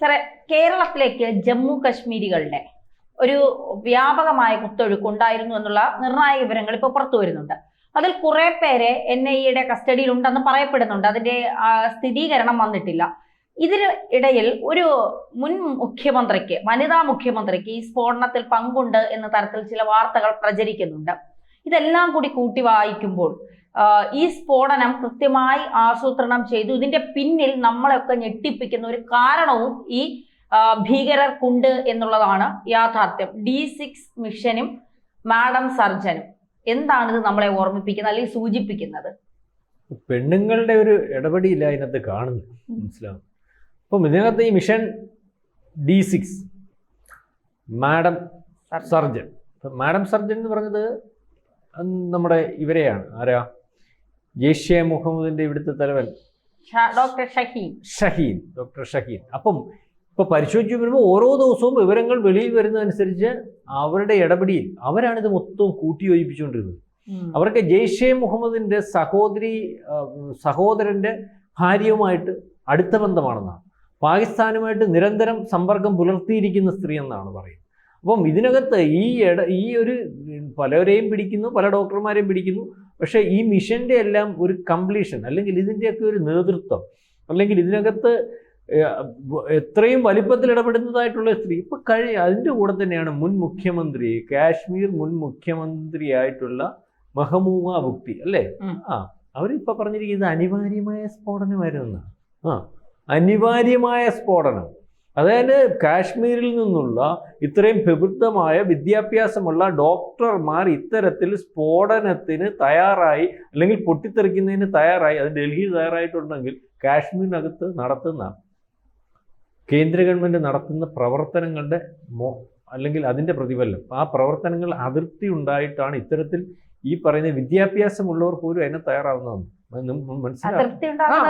സാറേ കേരളത്തിലേക്ക് ജമ്മു കശ്മീരികളുടെ ഒരു വ്യാപകമായ കുത്തൊഴുക്ക് ഉണ്ടായിരുന്നു എന്നുള്ള നിർണായക വിവരങ്ങൾ ഇപ്പോൾ പുറത്തു വരുന്നുണ്ട്. അതിൽ കുറെ പേരെ എൻ ഐ എയുടെ കസ്റ്റഡിയിൽ ഉണ്ടെന്ന് പറയപ്പെടുന്നുണ്ട്. അതിന്റെ സ്ഥിരീകരണം വന്നിട്ടില്ല. ഇതിന് ഇടയിൽ ഒരു മുൻ മുഖ്യമന്ത്രിക്ക് വനിതാ മുഖ്യമന്ത്രിക്ക് ഈ സ്ഫോടനത്തിൽ പങ്കുണ്ട് എന്ന തരത്തിൽ ചില വാർത്തകൾ പ്രചരിക്കുന്നുണ്ട്. ഇതെല്ലാം കൂടി കൂട്ടി വായിക്കുമ്പോൾ ഈ സ്ഫോടനം കൃത്യമായി ആസൂത്രണം ചെയ്തു. ഇതിന്റെ പിന്നിൽ നമ്മളെയൊക്കെ ഞെട്ടിപ്പിക്കുന്ന ഒരു കാരണവും ഈ ഭീകരർക്കുണ്ട് എന്നുള്ളതാണ് യാഥാർത്ഥ്യം. ഡി സിക്സ് മിഷനും മാഡം സർജനും. എന്താണ് ഇത് നമ്മളെ ഓർമ്മിപ്പിക്കുന്നത് അല്ലെങ്കിൽ സൂചിപ്പിക്കുന്നത്? പെണ്ണുങ്ങളുടെ ഒരു ഇടപെടിയില്ല അതിനകത്ത് കാണുന്നു. മനസ്സിലാവും. അപ്പം ഇതിനകത്ത് ഈ mission D six madam surgeon. Madam surgeon എന്ന് പറഞ്ഞത് നമ്മുടെ ഇവരെയാണ്. ആരാ? ജെയ്ഷെ മുഹമ്മദിന്റെ ഇവിടുത്തെ തലവൻ ഡോക്ടർ ഷഹീൻ. ഷഹീൻ ഡോക്ടർ ഷഹീൻ. അപ്പം ഇപ്പൊ പരിശോധിച്ചു വരുമ്പോൾ ഓരോ ദിവസവും വിവരങ്ങൾ വെളിയിൽ വരുന്നതനുസരിച്ച് അവരുടെ ഇടപെടിയിൽ അവരാണിത് മൊത്തം കൂട്ടിയോജിപ്പിച്ചുകൊണ്ടിരുന്നത്. അവർക്ക് ജെയ്ഷെ മുഹമ്മദിന്റെ സഹോദരി സഹോദരന്റെ ഭാര്യയുമായിട്ട് അടുത്ത ബന്ധമാണെന്നാണ്. പാകിസ്ഥാനുമായിട്ട് നിരന്തരം സമ്പർക്കം പുലർത്തിയിരിക്കുന്ന സ്ത്രീ എന്നാണ് പറയുന്നത്. അപ്പം ഇതിനകത്ത് ഈ ഇട ഈ ഒരു പലരെയും പിടിക്കുന്നു പല ഡോക്ടർമാരെയും പിടിക്കുന്നു. പക്ഷേ ഈ മിഷന്റെ എല്ലാം ഒരു കംപ്ലീഷൻ അല്ലെങ്കിൽ ഇതിന്റെയൊക്കെ ഒരു നേതൃത്വം അല്ലെങ്കിൽ ഇതിനകത്ത് എത്രയും വലിപ്പത്തിൽ ഇടപെടുന്നതായിട്ടുള്ള സ്ത്രീ ഇപ്പം കഴി അതിന്റെ കൂടെ തന്നെയാണ് മുൻ മുഖ്യമന്ത്രി കാശ്മീർ മുൻ മുഖ്യമന്ത്രിയായിട്ടുള്ള മഹമൂവ ബുക്തി അല്ലേ. ആ അവരിപ്പം പറഞ്ഞിരിക്കുന്നത് അനിവാര്യമായ സ്ഫോടനമായിരുന്നു. ആ അനിവാര്യമായ സ്ഫോടനം. അതായത് കാശ്മീരിൽ നിന്നുള്ള ഇത്രയും പ്രബുദ്ധമായ വിദ്യാഭ്യാസമുള്ള ഡോക്ടർമാർ ഇത്തരത്തിൽ സ്ഫോടനത്തിന് തയ്യാറായി അല്ലെങ്കിൽ പൊട്ടിത്തെറിക്കുന്നതിന് തയ്യാറായി അത് ഡൽഹി തയ്യാറായിട്ടുണ്ടെങ്കിൽ കാശ്മീരിനകത്ത് നടത്തുന്ന കേന്ദ്ര ഗവൺമെന്റ് നടത്തുന്ന പ്രവർത്തനങ്ങളുടെ മോ അല്ലെങ്കിൽ അതിന്റെ പ്രതിഫലനം ആ പ്രവർത്തനങ്ങൾ അതിർത്തി ഉണ്ടായിട്ടാണ് ഇത്തരത്തിൽ ഈ പറയുന്ന വിദ്യാഭ്യാസമുള്ളവർ പോലും അതിനെ തയ്യാറാവുന്നതെന്ന്.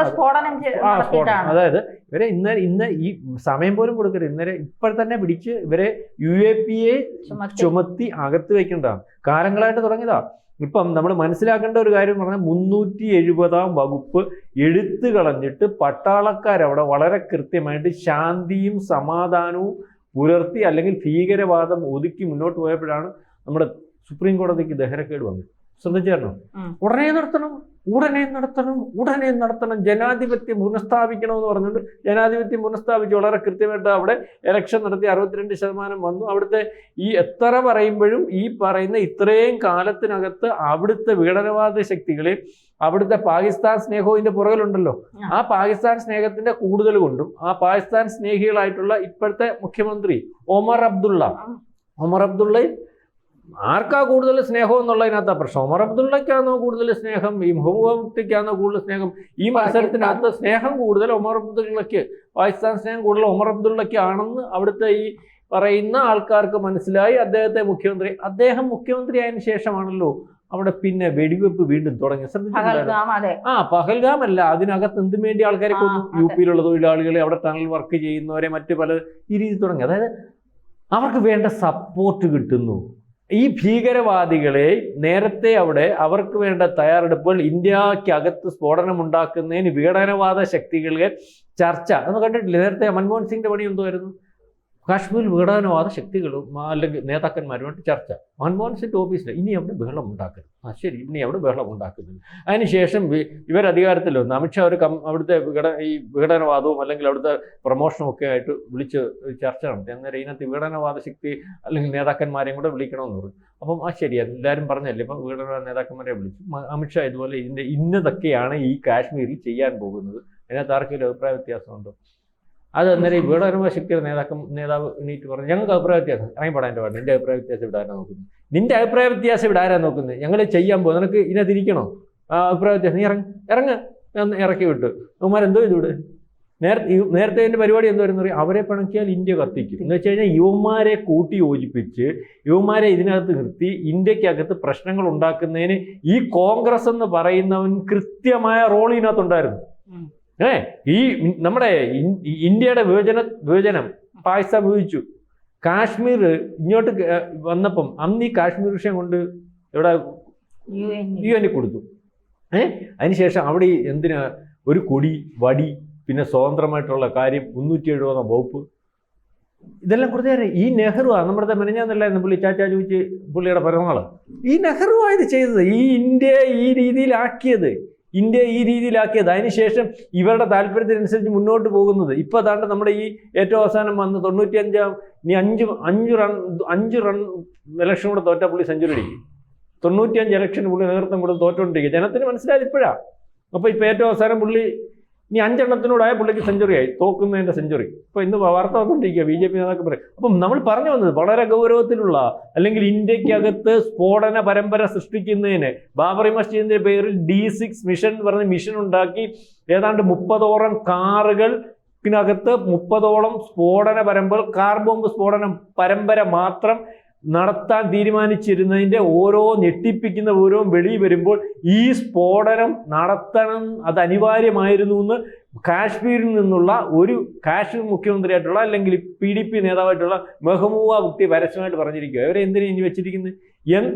സ്ഫോടനം അതായത് ഇവരെ ഇന്ന് ഇന്ന് ഈ സമയം പോലും കൊടുക്കരുത്. ഇന്നലെ ഇപ്പോൾ തന്നെ പിടിച്ച് ഇവരെ യു എ പി എ ചുമത്തി. ചുമത്തി അകത്ത് വെക്കേണ്ടതാണ് കാലങ്ങളായിട്ട് തുടങ്ങിയതാ. ഇപ്പം നമ്മൾ മനസ്സിലാക്കേണ്ട ഒരു കാര്യം പറഞ്ഞാൽ മുന്നൂറ്റി എഴുപതാം വകുപ്പ് എടുത്തു കളഞ്ഞിട്ട് പട്ടാളക്കാരവിടെ വളരെ കൃത്യമായിട്ട് ശാന്തിയും സമാധാനവും പുലർത്തി അല്ലെങ്കിൽ ഭീകരവാദം ഒതുക്കി മുന്നോട്ട് പോയപ്പോഴാണ് നമ്മുടെ സുപ്രീം കോടതിക്ക് ദഹനക്കേട് വന്നത്. ശ്രദ്ധിച്ചായിരുന്നു ഉം. ഉടനെ നടത്തണം ഉടനെ നടത്തണം ഉടനെ നടത്തണം. ജനാധിപത്യം പുനഃസ്ഥാപിക്കണം എന്ന് പറഞ്ഞുകൊണ്ട് ജനാധിപത്യം പുനഃസ്ഥാപിച്ച് വളരെ കൃത്യമായിട്ട് അവിടെ ഇലക്ഷൻ നടത്തി അറുപത്തിരണ്ട് ശതമാനം വന്നു. അവിടുത്തെ ഈ എത്ര പറയുമ്പോഴും ഈ പറയുന്ന ഇത്രയും കാലത്തിനകത്ത് അവിടുത്തെ വിഘടനവാദ ശക്തികളെ അവിടുത്തെ പാകിസ്ഥാൻ സ്നേഹവും ഇതിന്റെ പുറകിലുണ്ടല്ലോ. ആ. ആ പാകിസ്ഥാൻ സ്നേഹത്തിന്റെ കൂടുതൽ കൊണ്ടും ആ പാകിസ്ഥാൻ സ്നേഹികളായിട്ടുള്ള ഇപ്പോഴത്തെ മുഖ്യമന്ത്രി ഒമർ അബ്ദുള്ള ഒമർ അബ്ദുള്ളയും ആർക്കാ കൂടുതൽ സ്നേഹം എന്നുള്ളതിനകത്താ പ്രശ്നം? ഒമർ അബ്ദുള്ളയ്ക്കാണോ കൂടുതൽ സ്നേഹം? ഈ മുഹമ്മദ്ക്കാണോ കൂടുതൽ സ്നേഹം? ഈ മത്സരത്തിനകത്ത് സ്നേഹം കൂടുതൽ ഒമർ അബ്ദുള്ളയ്ക്ക് പാകിസ്ഥാൻ സ്നേഹം കൂടുതൽ ഒമർ അബ്ദുള്ളയ്ക്ക് ആണെന്ന് അവിടുത്തെ ഈ പറയുന്ന ആൾക്കാർക്ക് മനസ്സിലായി. അദ്ദേഹത്തെ മുഖ്യമന്ത്രി അദ്ദേഹം മുഖ്യമന്ത്രി ആയതിനു ശേഷമാണല്ലോ അവിടെ പിന്നെ വെടിവെപ്പ് വീണ്ടും തുടങ്ങി ശ്രദ്ധിച്ചിട്ടുണ്ടായിരുന്നു? ആ പഹൽഗാം അല്ല. അതിനകത്ത് എന്തിനു വേണ്ടി ആൾക്കാരെ കൊന്നു? യു പിയിലുള്ള തൊഴിലാളികളെ അവിടെ ടണൽ വർക്ക് ചെയ്യുന്നവരെ മറ്റു പല ഈ രീതി തുടങ്ങി. അതായത് അവർക്ക് വേണ്ട സപ്പോർട്ട് കിട്ടുന്നു. ഈ ഭീകരവാദികളെ നേരത്തെ അവിടെ അവർക്ക് വേണ്ട തയ്യാറെടുപ്പുകൾ ഇന്ത്യക്കകത്ത് സ്ഫോടനം ഉണ്ടാക്കുന്നതിന് വിഘടനവാദ ശക്തികളെ ചർച്ച. നമ്മൾ കണ്ടിട്ടില്ല? നേരത്തെ മൻമോഹൻ സിംഗിന്റെ പണി എന്തുമായിരുന്നു കാശ്മീരിൽ വിഘടനവാദ ശക്തികളും അല്ലെങ്കിൽ നേതാക്കന്മാരുമായിട്ട് ചർച്ച. മൻമോഹൻ സിംഗ് ഓഫീസിൽ ഇനി അവിടെ ബഹളം ഉണ്ടാക്കരുത്. ആ ശരി ഇനി അവിടെ ബഹളം ഉണ്ടാക്കുന്നില്ല. അതിനുശേഷം ഇവർ അധികാരത്തിൽ വന്നു അമിത്ഷാ ഒരു കം അവിടുത്തെ വിഘട ഈ വിഘടനവാദവും അല്ലെങ്കിൽ അവിടുത്തെ പ്രൊമോഷനും ഒക്കെ ആയിട്ട് വിളിച്ച് ചർച്ച നടത്തി. അന്നേരം ഇതിനകത്ത് വിഘടനവാദ ശക്തി അല്ലെങ്കിൽ നേതാക്കന്മാരെയും കൂടെ വിളിക്കണമെന്ന് പറഞ്ഞു. അപ്പം ആ ശരി എല്ലാവരും പറഞ്ഞല്ലേ ഇപ്പം വിഘടനവാദ നേതാക്കന്മാരെ വിളിച്ചു. അമിത്ഷാ ഇതുപോലെ ഇതിന്റെ ഇന്നതൊക്കെയാണ് ഈ കാശ്മീരിൽ ചെയ്യാൻ പോകുന്നത്. അതിനകത്ത് ആർക്കെങ്കിലും അഭിപ്രായ വ്യത്യാസമുണ്ടോ? അത് അന്നേരം ഇവിടെ വരുമ്പോൾ ശക്തിയുടെ നേതാക്കം നേതാവ് എണീറ്റ് പറഞ്ഞു ഞങ്ങൾക്ക് അഭിപ്രായ വ്യത്യാസം ഇറങ്ങിപ്പെടാൻ എന്റെ പാടില്ല എന്റെ അഭിപ്രായ വ്യത്യാസം ഇവിടെ ആരാ നോക്കുന്നത്? നിന്റെ അഭിപ്രായ വ്യത്യാസം ഇവിടെ ആരാ നോക്കുന്നത്? ഞങ്ങൾ ചെയ്യാൻ പോകും നിനക്ക് ഇതിനകത്ത് ഇരിക്കണോ? ആ അഭിപ്രായ വ്യത്യാസം നീ ഇറങ്ങ് ഇറങ്ങ് ഇറക്കി വിട്ടു. അവന്മാർ എന്തോ ഇവിടെ? നേരത്തെ നേരത്തെ എന്റെ പരിപാടി എന്താ അറിയാം? അവരെ പിണക്കിയാൽ ഇന്ത്യ കത്തിക്കും. എന്ന് വെച്ച് കഴിഞ്ഞാൽ യുവന്മാരെ കൂട്ടി യോജിപ്പിച്ച് യുവന്മാരെ ഇതിനകത്ത് നിർത്തി ഇന്ത്യക്കകത്ത് പ്രശ്നങ്ങൾ ഉണ്ടാക്കുന്നതിന് ഈ കോൺഗ്രസ് എന്ന് പറയുന്നവൻ കൃത്യമായ റോൾ ഇതിനകത്തുണ്ടായിരുന്നു. ഏ ഈ നമ്മുടെ ഇന്ത്യയുടെ വിഭജന വിഭജനം പാകിസ്ഥാൻ വിഭജിച്ചു. കാശ്മീർ ഇങ്ങോട്ട് വന്നപ്പം അന്ന് ഈ കാശ്മീർ വിഷയം കൊണ്ട് ഇവിടെ യു എൻ കൊടുത്തു. ഏ അതിനുശേഷം അവിടെ എന്തിനാ ഒരു കൊടി വടി പിന്നെ സ്വതന്ത്രമായിട്ടുള്ള കാര്യം മുന്നൂറ്റി എഴുപതാം വകുപ്പ്. ഇതെല്ലാം കുറച്ച് നേരം ഈ നെഹ്റു ആ നമ്മുടെ മെനഞ്ഞാന്നല്ലായിരുന്നു പുള്ളി ചാച്ചാ ചോദിച്ച് പുള്ളിയുടെ പരമാൾ ഈ നെഹ്റു ആയത് ചെയ്തത് ഈ ഇന്ത്യയെ ഈ രീതിയിലാക്കിയത്. ഇന്ത്യ ഈ രീതിയിലാക്കിയത്. അതിനുശേഷം ഇവരുടെ താല്പര്യത്തിനനുസരിച്ച് മുന്നോട്ട് പോകുന്നത്. ഇപ്പൊ അതാണ്ട് നമ്മുടെ ഈ ഏറ്റവും അവസാനം വന്ന് തൊണ്ണൂറ്റി അഞ്ചാം ഇനി അഞ്ച് അഞ്ച് റൺ അഞ്ച് റൺ ഇലക്ഷൻ കൂടെ തോറ്റ പുള്ളി സെഞ്ചുറി അടിക്കും. തൊണ്ണൂറ്റിയഞ്ച് ഇലക്ഷൻ പുള്ളി നേതൃത്വം കൊടുത്ത് തോറ്റുകൊണ്ടിരിക്കുക. ജനത്തിന് മനസ്സിലായത് ഇപ്പോഴാ. അപ്പോൾ ഇപ്പൊ ഏറ്റവും അവസാനം പുള്ളി ഇനി അഞ്ചെണ്ണത്തിനോടായ പുള്ളിക്ക് സെഞ്ചുറി ആയി തോക്കുന്നതിന്റെ സെഞ്ചുറി. ഇപ്പൊ ഇന്ന് വാർത്ത വന്നുകൊണ്ടിരിക്കുക ബി ജെ പി നേതാക്കൾ പറയും. അപ്പം നമ്മൾ പറഞ്ഞു വന്നത് വളരെ ഗൗരവത്തിലുള്ള അല്ലെങ്കിൽ ഇന്ത്യക്കകത്ത് സ്ഫോടന പരമ്പര സൃഷ്ടിക്കുന്നതിന് ബാബറി മസ്ജിദിന്റെ പേരിൽ ഡി സിക്സ് മിഷൻ പറഞ്ഞ മിഷൻ ഉണ്ടാക്കി ഏതാണ്ട് മുപ്പതോളം കാറുകൾ ത്ത് മുപ്പതോളം സ്ഫോടന പരമ്പര കാർ ബോംബ് സ്ഫോടനം പരമ്പര മാത്രം നടത്താൻ തീരുമാനിച്ചിരുന്നതിന്റെ ഓരോ ഞെട്ടിപ്പിക്കുന്ന ഓരോ വെളി വരുമ്പോൾ ഈ സ്ഫോടനം നടത്തണം അത് അനിവാര്യമായിരുന്നു എന്ന് കാശ്മീരിൽ നിന്നുള്ള ഒരു കാശ്മീർ മുഖ്യമന്ത്രിയായിട്ടുള്ള അല്ലെങ്കിൽ പി ഡി പി നേതാവായിട്ടുള്ള മെഹബൂബ മുക്തി പരസ്യമായിട്ട് പറഞ്ഞിരിക്കുക അവരെ എന്തിനു ഇനി വെച്ചിരിക്കുന്നത്?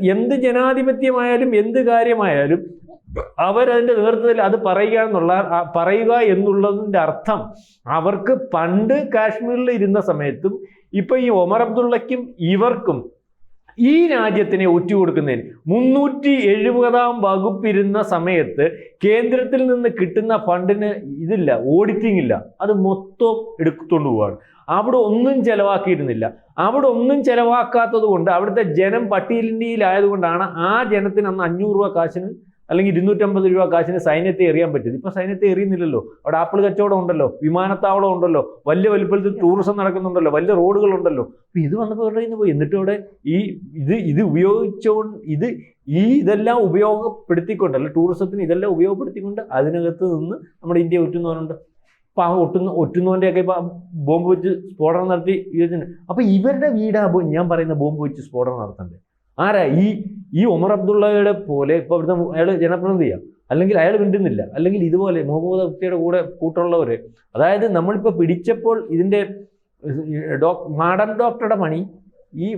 എന്ത് ജനാധിപത്യമായാലും എന്ത് കാര്യമായാലും അവരതിന്റെ നേതൃത്വത്തിൽ അത് പറയുക എന്നുള്ള പറയുക എന്നുള്ളതിന്റെ അർത്ഥം അവർക്ക് പണ്ട് കാശ്മീരിൽ ഇരുന്ന സമയത്തും ഇപ്പൊ ഈ ഒമർ അബ്ദുള്ളയ്ക്കും ഇവർക്കും ഈ രാജ്യത്തിനെ ഒറ്റുകൊടുക്കുന്നതിന് മുന്നൂറ്റി എഴുപതാം വകുപ്പിരുന്ന സമയത്ത് കേന്ദ്രത്തിൽ നിന്ന് കിട്ടുന്ന ഫണ്ടിന് ഇതില്ല ഓഡിറ്റിംഗ് ഇല്ല. അത് മൊത്തം എടുത്തുകൊണ്ട് പോവാണ്. അവിടെ ഒന്നും ചെലവാക്കിയിരുന്നില്ല. അവിടെ ഒന്നും ചെലവാക്കാത്തത് കൊണ്ട് അവിടുത്തെ ജനം പട്ടിയലിന്റെയിലായതുകൊണ്ടാണ് ആ ജനത്തിന് അന്ന് അഞ്ഞൂറ് രൂപ കാശിന് അല്ലെങ്കിൽ ഇരുന്നൂറ്റമ്പത് രൂപ കാശിന് സൈന്യത്തെ എറിയാൻ പറ്റും ഇപ്പൊ സൈന്യത്തെ എറിയുന്നില്ലല്ലോ. അവിടെ ആപ്പിൾ കച്ചവടം ഉണ്ടല്ലോ. വിമാനത്താവളം ഉണ്ടല്ലോ. വലിയ വലുപ്പത്തിൽ ടൂറിസം നടക്കുന്നുണ്ടല്ലോ. വലിയ റോഡുകൾ ഉണ്ടല്ലോ. അപ്പൊ ഇത് വന്നപ്പോൾ ഇവരുടെ പോയി. എന്നിട്ട് അവിടെ ഈ ഇത് ഇത് ഉപയോഗിച്ചുകൊണ്ട് ഇത് ഈ ഇതെല്ലാം ഉപയോഗപ്പെടുത്തിക്കൊണ്ട് അല്ലെ ടൂറിസത്തിന് ഇതെല്ലാം ഉപയോഗപ്പെടുത്തിക്കൊണ്ട് അതിനകത്ത് നിന്ന് നമ്മുടെ ഇന്ത്യ ഒറ്റുന്നവരുണ്ട് അപ്പൊ ആ ഒട്ടുന്ന ഒറ്റുന്നവന്റെയൊക്കെ ഇപ്പൊ ബോംബ് വെച്ച് സ്ഫോടനം നടത്തി അപ്പൊ ഇവരുടെ വീടാ ഞാൻ പറയുന്ന ബോംബ് വെച്ച് സ്ഫോടനം നടത്തണ്ടേ ആരാ? ഈ ഈ ഒമർ അബ്ദുള്ളയുടെ പോലെ ഇപ്പൊ അവിടുത്തെ അയാൾ ജനപ്രതിനിധിയാണ് അല്ലെങ്കിൽ അയാൾ മിണ്ടുന്നില്ല. അല്ലെങ്കിൽ ഇതുപോലെ മുഹമ്മദ് അബ്ദിയുടെ കൂടെ കൂട്ടുള്ളവര് അതായത് നമ്മളിപ്പോൾ പിടിച്ചപ്പോൾ ഇതിന്റെ ഡോക് മാഡം ഡോക്ടറുടെ പണി ഈ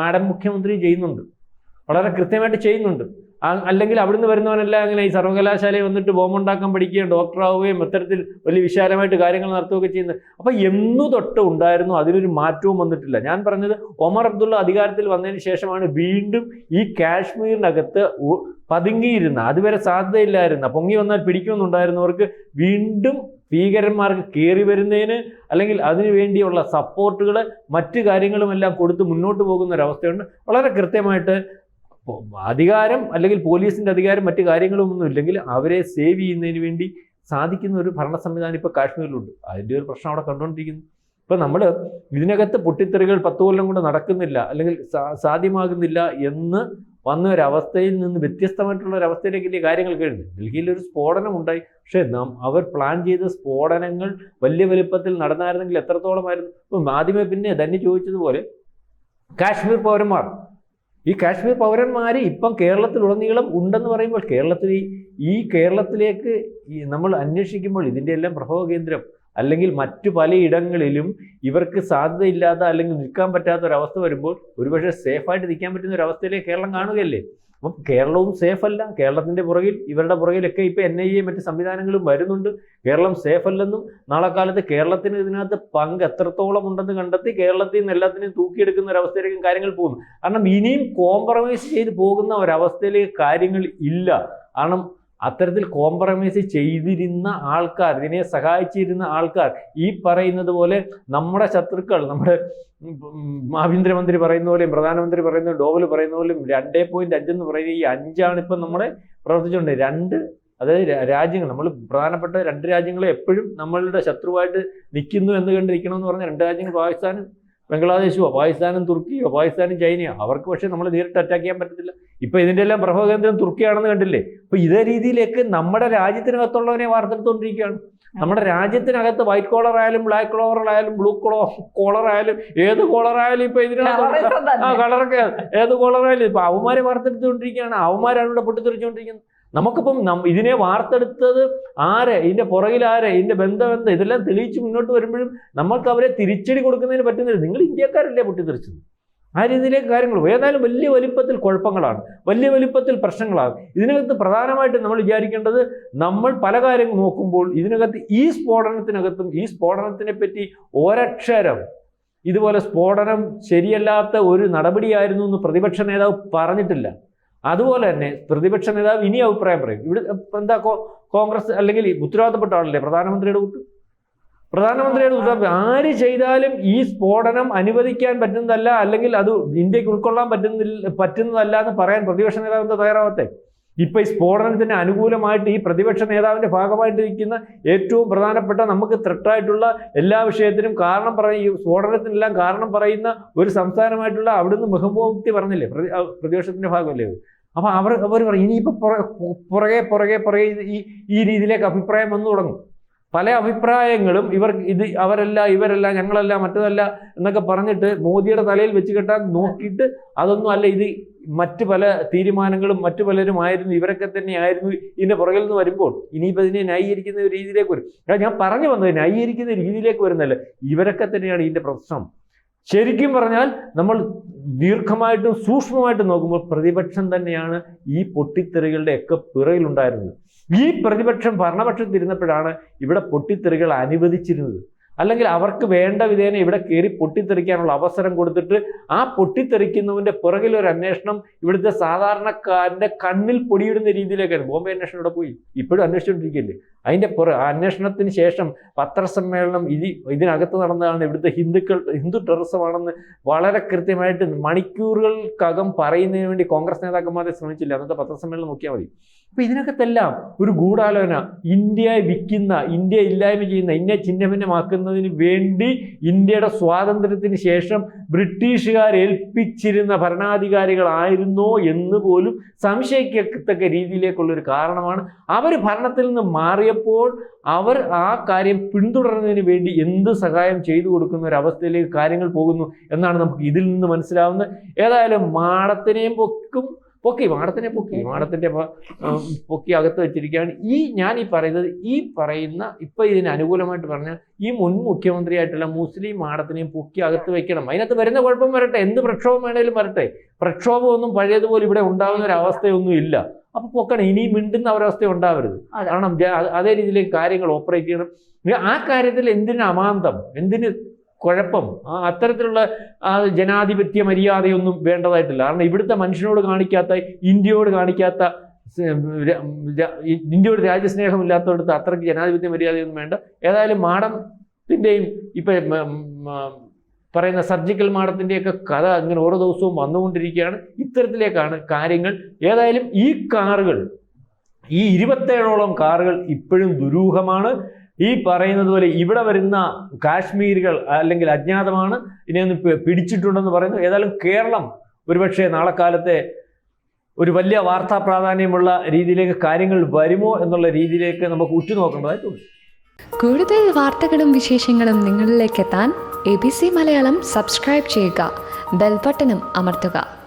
മാഡം മുഖ്യമന്ത്രി ചെയ്യുന്നുണ്ട്. വളരെ കൃത്യമായിട്ട് ചെയ്യുന്നുണ്ട്. അല്ലെങ്കിൽ അവിടുന്ന് വരുന്നവനെല്ലാം അങ്ങനെ ഈ സർവകലാശാലയിൽ വന്നിട്ട് ബോംബുണ്ടാക്കാൻ പഠിക്കുകയും ഡോക്ടറാവുകയും അത്തരത്തിൽ വലിയ വിശാലമായിട്ട് കാര്യങ്ങൾ നടത്തുകയൊക്കെ ചെയ്യുന്നത് അപ്പോൾ എന്നു തൊട്ട് ഉണ്ടായിരുന്നു അതിനൊരു മാറ്റവും വന്നിട്ടില്ല. ഞാൻ പറഞ്ഞത് ഒമർ അബ്ദുള്ള അധികാരത്തിൽ വന്നതിന് ശേഷമാണ് വീണ്ടും ഈ കാശ്മീരിനകത്ത് പതുങ്ങിയിരുന്ന അതുവരെ സാധ്യതയില്ലായിരുന്ന പൊങ്ങി വന്നാൽ പിടിക്കുമെന്നുണ്ടായിരുന്നവർക്ക് വീണ്ടും ഭീകരന്മാർക്ക് കയറി വരുന്നതിന് അല്ലെങ്കിൽ അതിനു വേണ്ടിയുള്ള സപ്പോർട്ടുകൾ മറ്റു കാര്യങ്ങളുമെല്ലാം കൊടുത്ത് മുന്നോട്ട് പോകുന്ന ഒരവസ്ഥയുണ്ട് വളരെ കൃത്യമായിട്ട് അധികാരം അല്ലെങ്കിൽ പോലീസിന്റെ അധികാരം മറ്റു കാര്യങ്ങളൊന്നും ഇല്ലെങ്കിൽ അവരെ സേവ് ചെയ്യുന്നതിന് വേണ്ടി സാധിക്കുന്ന ഒരു ഭരണ സംവിധാനം ഇപ്പോൾ കാശ്മീരിലുണ്ട്. അതിന്റെ ഒരു പ്രശ്നം അവിടെ കണ്ടുകൊണ്ടിരിക്കുന്നു. ഇപ്പം നമ്മൾ ഇതിനകത്ത് പൊട്ടിത്തെറികൾ പത്ത് കൊല്ലം കൊണ്ട് നടക്കുന്നില്ല അല്ലെങ്കിൽ സാധ്യമാകുന്നില്ല എന്ന് വന്ന ഒരവസ്ഥയിൽ നിന്ന് വ്യത്യസ്തമായിട്ടുള്ള ഒരു അവസ്ഥയിലേക്ക് കാര്യങ്ങൾ കഴിഞ്ഞു. ഡൽഹിയിൽ ഒരു സ്ഫോടനം ഉണ്ടായി. പക്ഷേ നാം അവർ പ്ലാൻ ചെയ്ത സ്ഫോടനങ്ങൾ വലിയ വലുപ്പത്തിൽ നടന്നായിരുന്നെങ്കിൽ എത്രത്തോളമായിരുന്നു? ഇപ്പം ആദ്യമേ പിന്നെ തന്നെ ചോദിച്ചതുപോലെ കാശ്മീർ പൗരന്മാർ ഈ കാശ്മീർ പൗരന്മാർ ഇപ്പം കേരളത്തിലുടനീളം ഉണ്ടെന്ന് പറയുമ്പോൾ കേരളത്തിൽ ഈ- കേരളത്തിലേക്ക് നമ്മൾ അന്വേഷിക്കുമ്പോൾ ഇതിന്റെ എല്ലാം പ്രഭവ കേന്ദ്രം അല്ലെങ്കിൽ മറ്റു പലയിടങ്ങളിലും ഇവർക്ക് സാധ്യതയില്ലാത്ത അല്ലെങ്കിൽ നിൽക്കാൻ പറ്റാത്ത ഒരു അവസ്ഥ വരുമ്പോൾ ഒരുപക്ഷെ സേഫായിട്ട് നിൽക്കാൻ പറ്റുന്ന ഒരു അവസ്ഥയിലേക്ക് കേരളം കാണുകയല്ലേ? അപ്പം കേരളവും സേഫ് അല്ല കേരളത്തിന്റെ പുറകിൽ ഇവരുടെ പുറകിലൊക്കെ ഇപ്പൊ എൻ ഐ എ മറ്റ് സംവിധാനങ്ങളും വരുന്നുണ്ട്. കേരളം സേഫ് അല്ലെന്നും നാളെ കാലത്ത് കേരളത്തിന് ഇതിനകത്ത് പങ്ക് എത്രത്തോളം ഉണ്ടെന്ന് കണ്ടെത്തി കേരളത്തിൽ നിന്ന് എല്ലാത്തിനെയും തൂക്കിയെടുക്കുന്ന ഒരവസ്ഥയിലേക്കും കാര്യങ്ങൾ പോകുന്നു. കാരണം ഇനിയും കോംപ്രമൈസ് ചെയ്ത് പോകുന്ന ഒരവസ്ഥയിലേക്ക് കാര്യങ്ങൾ ഇല്ല. കാരണം അത്തരത്തിൽ കോംപ്രമൈസ് ചെയ്തിരുന്ന ആൾക്കാർ ഇതിനെ സഹായിച്ചിരുന്ന ആൾക്കാർ ഈ പറയുന്നത് പോലെ നമ്മുടെ ശത്രുക്കൾ നമ്മുടെ ആഭ്യന്തരമന്ത്രി പറയുന്ന പോലെയും പ്രധാനമന്ത്രി പറയുന്ന ഡോവൽ പറയുന്ന പോലെയും രണ്ടേ പോയിന്റ് അഞ്ചെന്ന് പറയുന്ന ഈ അഞ്ചാണ് ഇപ്പം നമ്മുടെ പ്രവർത്തിച്ചുകൊണ്ട് രണ്ട് അതായത് രാജ്യങ്ങൾ നമ്മൾ പ്രധാനപ്പെട്ട രണ്ട് രാജ്യങ്ങളെ എപ്പോഴും നമ്മളുടെ ശത്രുവായിട്ട് നിൽക്കുന്നു എന്ന് കണ്ടിരിക്കണമെന്ന് പറഞ്ഞ രണ്ട് രാജ്യങ്ങൾ പാകിസ്ഥാനും ബംഗ്ലാദേശോ പാകിസ്ഥാനും തുർക്കിയോ പാകിസ്ഥാനും ചൈനയോ. അവർക്ക് പക്ഷേ നമ്മൾ നേരിട്ട് അറ്റാക്ക് ചെയ്യാൻ പറ്റത്തില്ല. ഇപ്പോൾ ഇതിന്റെ എല്ലാം പ്രഭവകേന്ദ്രം തുർക്കിയാണെന്ന് കണ്ടില്ലേ? അപ്പോൾ ഇതേ രീതിയിലേക്ക് നമ്മുടെ രാജ്യത്തിനകത്തുള്ളവനെ വാർത്തെടുത്തുകൊണ്ടിരിക്കുകയാണ് നമ്മുടെ രാജ്യത്തിനകത്ത് വൈറ്റ് കോളർ ആയാലും ബ്ലാക്ക് കോളർ ആയാലും ബ്ലൂ കോളർ കോളർ ആയാലും ഏത് കോളർ ആയാലും ഇപ്പൊ ഇതിനകത്ത് ആ കളറൊക്കെ ഏത് കോളർ ആയാലും ഇപ്പൊ അവന്മാരെ വാർത്തെടുത്തുകൊണ്ടിരിക്കുകയാണ് അവന്മാരാണ് ഇവിടെ പൊട്ടിത്തെറിച്ചുകൊണ്ടിരിക്കുന്നത് നമുക്കിപ്പം ഇതിനെ വാർത്തെടുത്തത് ആര്? ഇതിന്റെ പുറകിൽ ആര്? ഇതിന്റെ ബന്ധം എന്താ? ഇതെല്ലാം തെളിയിച്ച് മുന്നോട്ട് വരുമ്പോഴും നമ്മൾക്ക് അവരെ തിരിച്ചടി കൊടുക്കുന്നതിന് പറ്റുന്നില്ല. നിങ്ങൾ ഇന്ത്യക്കാരല്ലേ പൊട്ടിത്തെറിച്ചത്? ആ രീതിയിലേക്ക് കാര്യങ്ങൾ ഏതായാലും വലിയ വലിപ്പത്തിൽ കുഴപ്പങ്ങളാണ്. വലിയ വലിപ്പത്തിൽ പ്രശ്നങ്ങളാണ്. ഇതിനകത്ത് പ്രധാനമായിട്ട് നമ്മൾ വിചാരിക്കേണ്ടത് നമ്മൾ പല കാര്യങ്ങൾ നോക്കുമ്പോൾ ഇതിനകത്ത് ഈ സ്ഫോടനത്തിനകത്തും ഈ സ്ഫോടനത്തിനെ പറ്റി ഒരക്ഷരം ഇതുപോലെ സ്ഫോടനം ശരിയല്ലാത്ത ഒരു നടപടിയായിരുന്നു എന്ന് പ്രതിപക്ഷ നേതാവ് പറഞ്ഞിട്ടില്ല. അതുപോലെ തന്നെ പ്രതിപക്ഷ നേതാവ് ഇനി അഭിപ്രായം പറയും. ഇവിടെ എന്താ കോൺഗ്രസ് അല്ലെങ്കിൽ ഉത്തരവാദിത്തപ്പെട്ട ആളല്ലേ? പ്രധാനമന്ത്രിയുടെ കൂട്ട്. പ്രധാനമന്ത്രിയുടെ ഉത്തരവാദിത്തം ആര് ചെയ്താലും ഈ സ്ഫോടനം അനുവദിക്കാൻ പറ്റുന്നതല്ല അല്ലെങ്കിൽ അത് ഇന്ത്യയ്ക്ക് ഉൾക്കൊള്ളാൻ പറ്റുന്നില്ല പറ്റുന്നതല്ല എന്ന് പറയാൻ പ്രതിപക്ഷ നേതാവ് എന്താ തയ്യാറാവത്തെ? ഇപ്പൊ ഈ സ്ഫോടനത്തിന് അനുകൂലമായിട്ട് ഈ പ്രതിപക്ഷ നേതാവിന്റെ ഭാഗമായിട്ട് ഇരിക്കുന്ന ഏറ്റവും പ്രധാനപ്പെട്ട നമുക്ക് ത്രെട്ടായിട്ടുള്ള എല്ലാ വിഷയത്തിനും കാരണം പറയും ഈ സ്ഫോടനത്തിനെല്ലാം കാരണം പറയുന്ന ഒരു സംസ്ഥാനമായിട്ടുള്ള അവിടുന്ന് ബഹുമുക്തി പറഞ്ഞില്ലേ? പ്രതി- പ്രതിപക്ഷത്തിന്റെ ഭാഗമല്ലേ അത് അപ്പൊ അവർ അവർ പറയും ഇനിയിപ്പോ പുറ- പുറകെ പുറകെ പുറകെ ഈ ഈ രീതിയിലേക്ക് അഭിപ്രായം വന്നു തുടങ്ങും. പല അഭിപ്രായങ്ങളും ഇവർ ഇത് അവരല്ല ഇവരല്ല ഞങ്ങളല്ല മറ്റതല്ല എന്നൊക്കെ പറഞ്ഞിട്ട് മോദിയുടെ തലയിൽ വെച്ച് കെട്ടാൻ നോക്കിയിട്ട് അതൊന്നും അല്ല ഇത് മറ്റ് പല തീരുമാനങ്ങളും മറ്റു പലരും ആയിരുന്നു ഇവരൊക്കെ തന്നെയായിരുന്നു ഇതിന്റെ പുറകിൽ നിന്ന് വരുമ്പോൾ. ഇനിയിപ്പോൾ ഇതിനെ ന്യായീകരിക്കുന്ന രീതിയിലേക്ക് വരും. ഞാൻ പറഞ്ഞു വന്നത് ന്യായീകരിക്കുന്ന രീതിയിലേക്ക് വരുന്നല്ല ഇവരൊക്കെ തന്നെയാണ് ഇതിന്റെ പ്രശ്നം. ശരിക്കും പറഞ്ഞാൽ നമ്മൾ ദീർഘമായിട്ടും സൂക്ഷ്മമായിട്ടും നോക്കുമ്പോൾ പ്രതിപക്ഷം തന്നെയാണ് ഈ പൊട്ടിത്തെറികളുടെ ഒക്കെ പിറകിലുണ്ടായിരുന്നത്. ഈ പ്രതിപക്ഷം ഭരണപക്ഷത്തിരുന്നപ്പോഴാണ് ഇവിടെ പൊട്ടിത്തെറികൾ അനുവദിച്ചിരുന്നത്. അല്ലെങ്കിൽ അവർക്ക് വേണ്ട വിധേന ഇവിടെ കയറി പൊട്ടിത്തെറിക്കാനുള്ള അവസരം കൊടുത്തിട്ട് ആ പൊട്ടിത്തെറിക്കുന്നവന്റെ പുറകിൽ ഒരു അന്വേഷണം ഇവിടുത്തെ സാധാരണക്കാരന്റെ കണ്ണിൽ പൊടിയിടുന്ന രീതിയിലേക്കാണ്. ബോംബെ അന്വേഷണം ഇവിടെ പോയി. ഇപ്പോഴും അന്വേഷിച്ചുകൊണ്ടിരിക്കില്ലേ അതിന്റെ പുറ അന്വേഷണത്തിന് ശേഷം പത്രസമ്മേളനം ഇതി ഇതിനകത്ത് നടന്നതാണ് ഇവിടുത്തെ ഹിന്ദുക്കൾ ഹിന്ദു ടെററിസമാണെന്ന് വളരെ കൃത്യമായിട്ട് മണിക്കൂറുകൾക്കകം പറയുന്നതിന് വേണ്ടി കോൺഗ്രസ് നേതാക്കന്മാരെ ശ്രമിച്ചില്ല. അന്നത്തെ പത്രസമ്മേളനം നോക്കിയാൽ മതി. അപ്പൊ ഇതിനകത്തെല്ലാം ഒരു ഗൂഢാലോചന. ഇന്ത്യയെ വിൽക്കുന്ന ഇന്ത്യ ഇല്ലായ്മ ചെയ്യുന്ന ഇന്ത്യ ചിഹ്നഭിന്നമാക്കുന്നതിന് വേണ്ടി ഇന്ത്യയുടെ സ്വാതന്ത്ര്യത്തിന് ശേഷം ബ്രിട്ടീഷുകാർ ഏൽപ്പിച്ചിരുന്ന ഭരണാധികാരികളായിരുന്നോ എന്ന് പോലും സംശയിക്കത്തക്ക രീതിയിലേക്കുള്ളൊരു കാരണമാണ്. അവർ ഭരണത്തിൽ നിന്ന് മാറിയപ്പോൾ അവർ ആ കാര്യം പിന്തുടരുന്നതിന് വേണ്ടി എന്ത് സഹായം ചെയ്തു കൊടുക്കുന്ന ഒരു അവസ്ഥയിലേക്ക് കാര്യങ്ങൾ പോകുന്നു എന്നാണ് നമുക്ക് ഇതിൽ നിന്ന് മനസ്സിലാവുന്നത്. ഏതായാലും മാടത്തിനെയും പൊക്കും പൊക്കി മാടത്തിനെ പൊക്കി മാടത്തിന്റെ പൊക്കി അകത്ത് വെച്ചിരിക്കുകയാണ്. ഈ ഞാൻ ഈ പറയുന്നത് ഈ പറയുന്ന ഇപ്പൊ ഇതിന് അനുകൂലമായിട്ട് പറഞ്ഞാൽ ഈ മുൻ മുഖ്യമന്ത്രിയായിട്ടുള്ള മുസ്ലിം മാടത്തിനെയും പൊക്കി അകത്ത് വെക്കണം. അതിനകത്ത് വരുന്ന കുഴപ്പം വരട്ടെ. എന്ത് പ്രക്ഷോഭം വേണേലും വരട്ടെ. പ്രക്ഷോഭമൊന്നും പഴയതുപോലെ ഇവിടെ ഉണ്ടാകുന്ന ഒരു അവസ്ഥയൊന്നും ഇല്ല. അപ്പൊ പൊക്കണം. ഇനി മിണ്ടുന്ന ഒരവസ്ഥ ഉണ്ടാവരുത്. കാരണം അത് രീതിയിലേക്ക് കാര്യങ്ങൾ ഓപ്പറേറ്റ് ചെയ്യണം. ആ കാര്യത്തിൽ എന്തിന് അമാന്തം? എന്തിന് കുഴപ്പം. ആ അത്തരത്തിലുള്ള ജനാധിപത്യ മര്യാദയൊന്നും വേണ്ടതായിട്ടില്ല. കാരണം ഇവിടുത്തെ മനുഷ്യനോട് കാണിക്കാത്ത ഇന്ത്യയോട് കാണിക്കാത്ത ഇന്ത്യയോട് രാജ്യസ്നേഹമില്ലാത്തടത്ത് അത്രയ്ക്ക് ജനാധിപത്യ മര്യാദയൊന്നും വേണ്ട. ഏതായാലും മാഡത്തിന്റെയും ഇപ്പം പറയുന്ന സർജിക്കൽ മാഡത്തിന്റെയൊക്കെ കഥ അങ്ങനെ ഓരോ ദിവസവും വന്നുകൊണ്ടിരിക്കുകയാണ്. ഇത്തരത്തിലേക്കാണ് കാര്യങ്ങൾ. ഏതായാലും ഈ കാറുകൾ ഈ ഇരുപത്തേഴോളം കാറുകൾ ഇപ്പോഴും ദുരൂഹമാണ്. ഈ പറയുന്നത് പോലെ ഇവിടെ വരുന്ന കാശ്മീരികൾ അല്ലെങ്കിൽ അജ്ഞാതമാണ് ഇനി ഒന്ന് പിടിച്ചിട്ടുണ്ടെന്ന് പറയുന്നു. ഏതായാലും കേരളം ഒരുപക്ഷെ നാളെ കാലത്തെ ഒരു വലിയ വാർത്താ പ്രാധാന്യമുള്ള രീതിയിലേക്ക് കാര്യങ്ങൾ വരുമോ എന്നുള്ള രീതിയിലേക്ക് നമുക്ക് ഉറ്റുനോക്കേണ്ടതായിട്ടുണ്ട് കൂടുതൽ വാർത്തകളും വിശേഷങ്ങളും നിങ്ങളിലേക്ക് എത്താൻ A B C Malayalam subscribe ചെയ്യുക. ബെൽബട്ടനും അമർത്തുക.